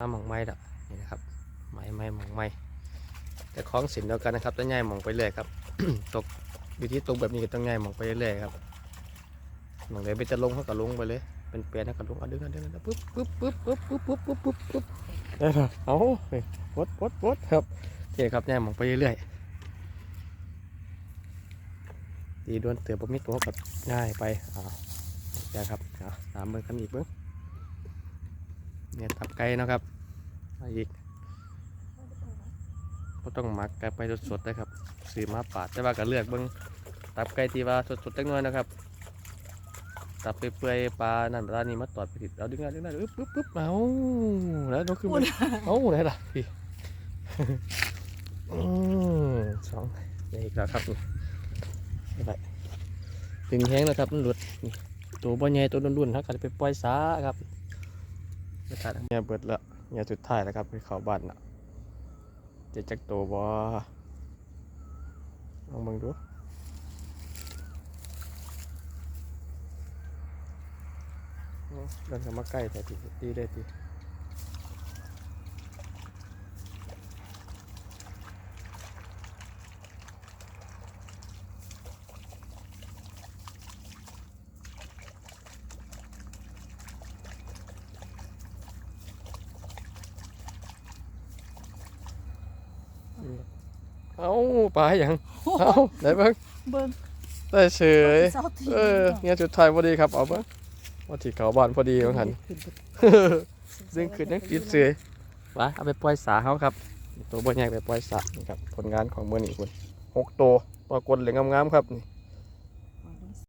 น้ำหมองไม้ละนี่นะครับไม้ไม้หมองไม้แต่คล้องสินเดียวกันนะครับต้องง่ายหมองไปเรื่อยครับ ตกวิธีตกแบบนี้ก็ต้องง่ายหมองไปเรื่อยครับหมองไหนไปจะลงเขาก็ลงไปเลย เป็นเปลี่ยนเขาก็ลงเอาดึงเอาดึงเอาปึ๊บปึ๊บปึ๊บปึ๊บปึ๊บปึ๊บปึ๊บปึ๊บปึ๊บได้ละเอาวดวดวดครับโอเคครับง่ายหมองไปเรื่อยดีดวนเตือบมิดตัวกับง่ายไปอ่าเดี๋ยวครับเอาตามเบิ้งกันอีกเบิ้งเนี่ยตับไก่นะครับ มาอีกก็ต้องหมักไก่ไปสดๆนะครับซื้อมาปาดแต่ว่าก็เลือกเบิ่งตับไก่ที่ว่าสดๆจังน้อยนะครับ ตับเปื่อยๆปลานั่นปลานี่มาตอดไปติดเอาดึงได้ดึงได้ปึ๊บปึ๊บปึ๊บเอาแล้วนกขึ้นมาเอาไหนล่ะพี่อืมสองนี่อีกแล้วครับนี่ไปดึงแห้งแล้วครับมันหลุดนี่ตัวบ่ใหญ่ตัวรุ่นๆครับก็จะไปปล่อยสาครับบรรยากาศเนี่ยเบิดละ เนี่ยสุดท้ายแล้วครับไปเขาบ้านละเจะจักโตบอลองมองดูเดินเข้ามาใกล้แต่ทีดีเลยที เอ้าปลาหยังเอ้าได้เบิ่งเบิ้งได้เฉยเศร้าทีเออเนี่ยจุดท้ายพอดีครับเอาเบิ่งว่าที่เขาบ้านพอดีของหันซึ่งคือนักติดเสือวะเอาไปปล่อยสาเขาครับ ตัวบ่ใหญ่ไปปล่อยสานี่ครับผลงานของเมื่อนี้คุณหกตัวปรากฏเหลืองงามๆครับนี่